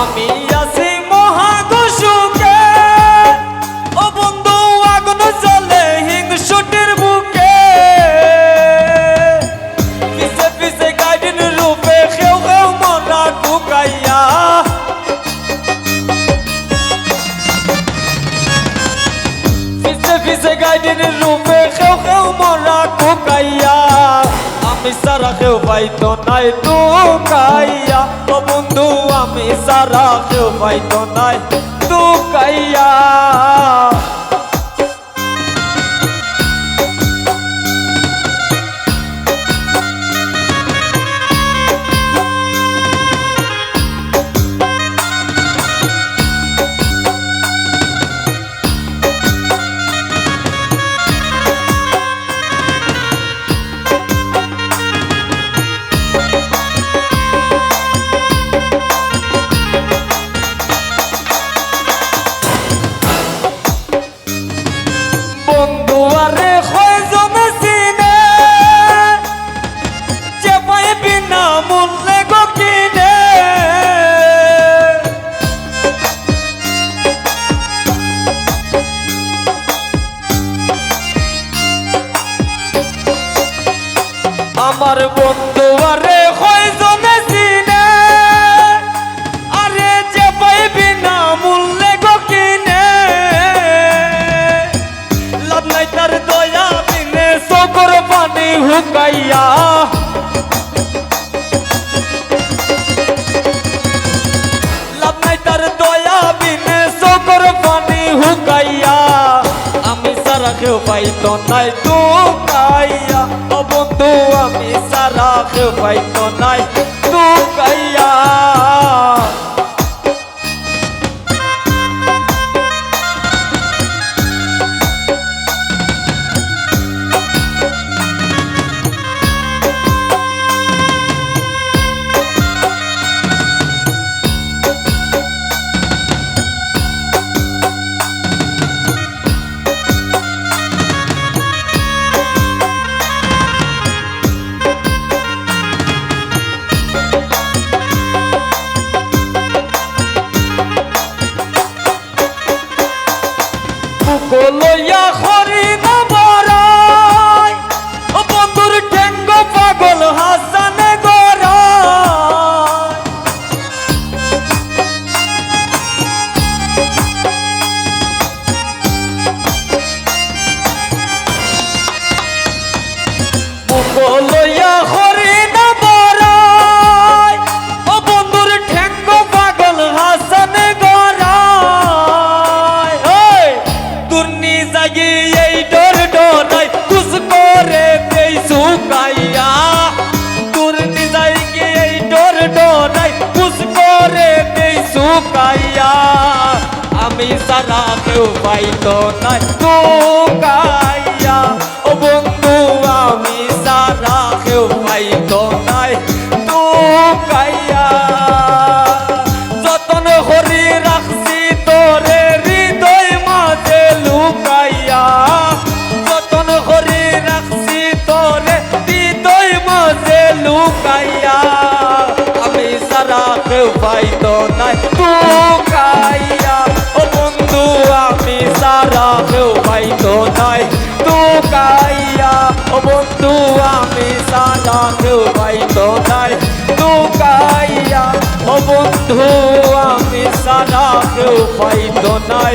আমি আছি মহাগুসুকে ও বন্ধু, আগুন জ্বলে হিংসুটির বুকে। পিছে পিছে গাইডিন রূপে খেউ খেউ মরা ঢুকাইয়া। পিছে পিছে গাইডিন রূপে খেউ খেউ মরা ঢুকাইয়া। আমি সারা কেউ পাইতো নাই ঢুকাইয়া ও বন্ধু আমি সারা কেউ পাইতো নাই ঢুকাইয়া বন্ধু আমার বন্ধু আরে পাইতো নাই তো কাইয়া। ও বন্ধু আমি সারা কেউ পাইতো নাই। লইয়া হরি না বন্ধুর ঠেঙ্গ পাগল হাসানে এই ডর ডরাই কুস করে দেই সুকাইয়া দুর্নি জাগি এই ডর ডরাই কুস করে দেই সুকাইয়া আমি সারা কেউ পাইতো নাই সুকাইয়া পাইতো তু কাইয়া, ও বন্ধু, আমি কেউ পাইতো নাই তুকাইয়া ও বন্ধু, আমি কেউ পাইতো নাই